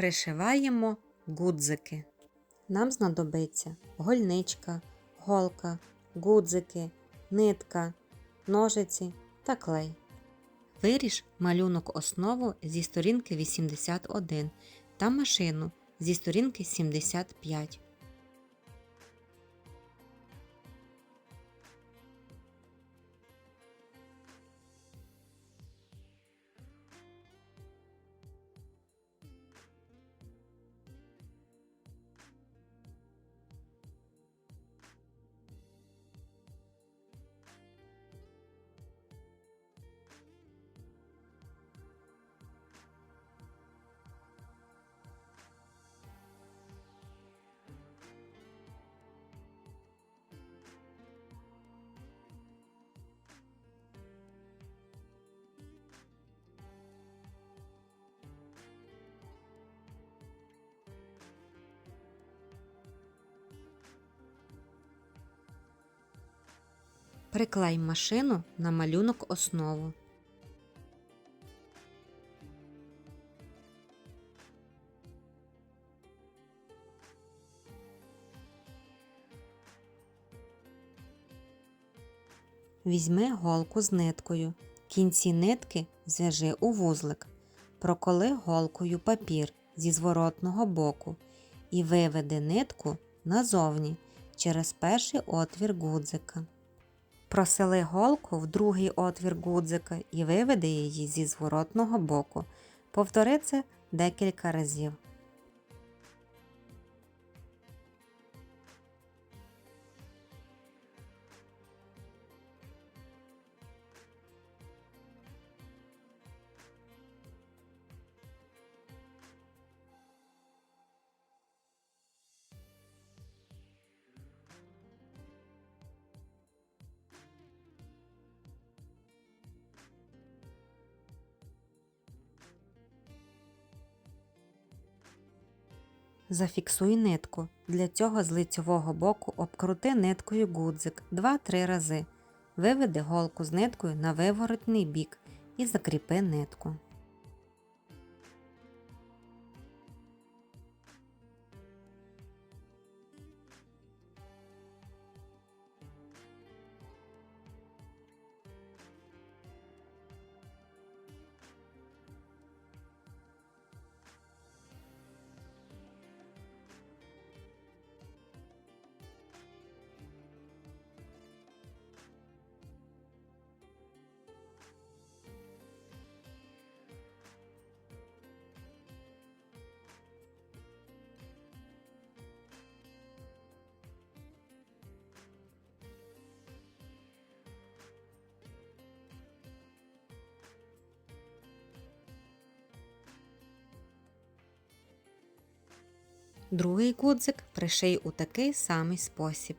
Пришиваємо гудзики. Нам знадобиться гольничка, голка, гудзики, нитка, ножиці та клей. Виріж малюнок основу зі сторінки 81 та машину зі сторінки 75. Приклей машину на малюнок основу. Візьми голку з ниткою. Кінці нитки зв'яжи у вузлик. Проколи голкою папір зі зворотного боку і виведи нитку назовні через перший отвір гудзика. Просели голку в другий отвір гудзика і виведи її зі зворотного боку. Повтори це декілька разів. Зафіксуй нитку. Для цього з лицьового боку обкрути ниткою гудзик 2-3 рази. Виведи голку з ниткою на виворотний бік і закріпи нитку. Другий гудзик приший у такий самий спосіб.